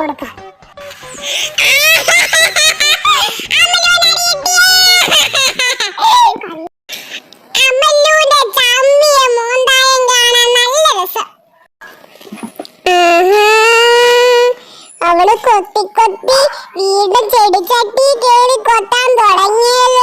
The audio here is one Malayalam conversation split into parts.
കൊടുക്കാം. അവൾ കൊത്തി കൊത്തി വീട് ചെടിച്ചട്ടി കേറി കൊത്താൻ തുടങ്ങിയല്ലോ.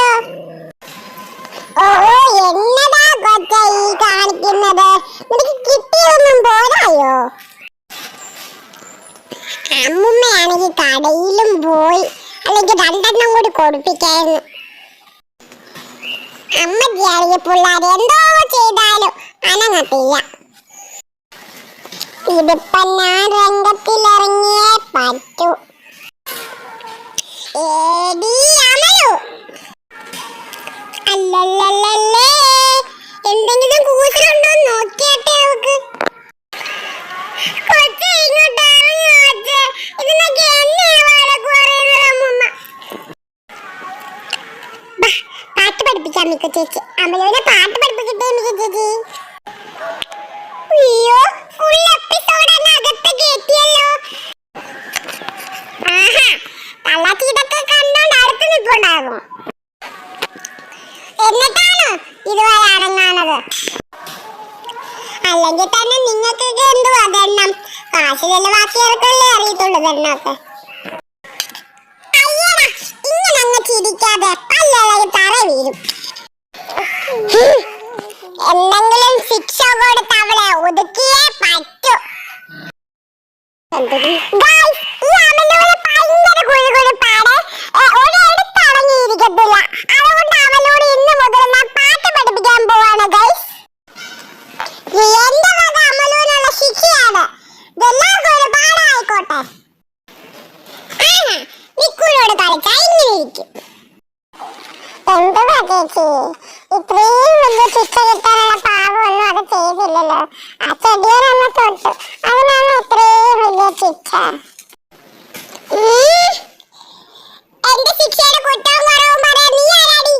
പോയി. അല്ലെങ്കിൽ രണ്ടെണ്ണം കൂടി കൊടുപ്പിക്കായിരുന്നു. അമ്മ ജിയാളിയെ പിള്ളേർ എന്തോ ചെയ്താലും അനങ്ങത്തില്ല. ഇതിപ്പോ ഞാൻ രംഗത്തിലിറങ്ങിയേ പറ്റൂ. ഏടി ചേച്ചി. അമ്മയോനെ പാട്ട് പഠിപ്പിക്കട്ടെ മിക്ക ചേച്ചി. അയ്യോ ഫുൾ എപ്പിസോഡ് തന്നെ അകത്ത് കേട്ടിയല്ലോ ആഹാ കള്ളച്ചി ഇതൊക്കെ കണ്ടോണ്ട് അടുത്ത് നിൽപ്പുണ്ടാകും എന്നിട്ടാണ് ഇതുവരെ അടങ്ങാണത് അല്ലെങ്കിൽ തന്നെ നിങ്ങൾക്കൊക്കെ എന്തുവാ അതെണ്ണം കാശ് ചെലവാക്കിയവർക്കല്ലേ അറിയത്തുള്ളൂ ദണ്ണമൊക്കെ. ചേച്ചി? ഇത്രയും വലിയ ശിക്ഷ കിട്ടാനുള്ള പാവമൊന്നും അത് ചെയ്തില്ലല്ലോ. ആ ചെടിയൊരെണ്ണം തൊട്ടു. അതിനാണ് ഇത്രയും കുറ്റവും നീ ആരാടി?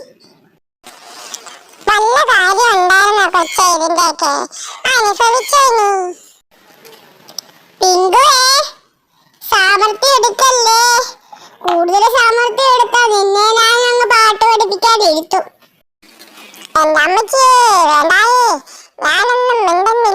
കൂടുതൽ ഞാൻ പാട്ട് ഞാനൊന്നും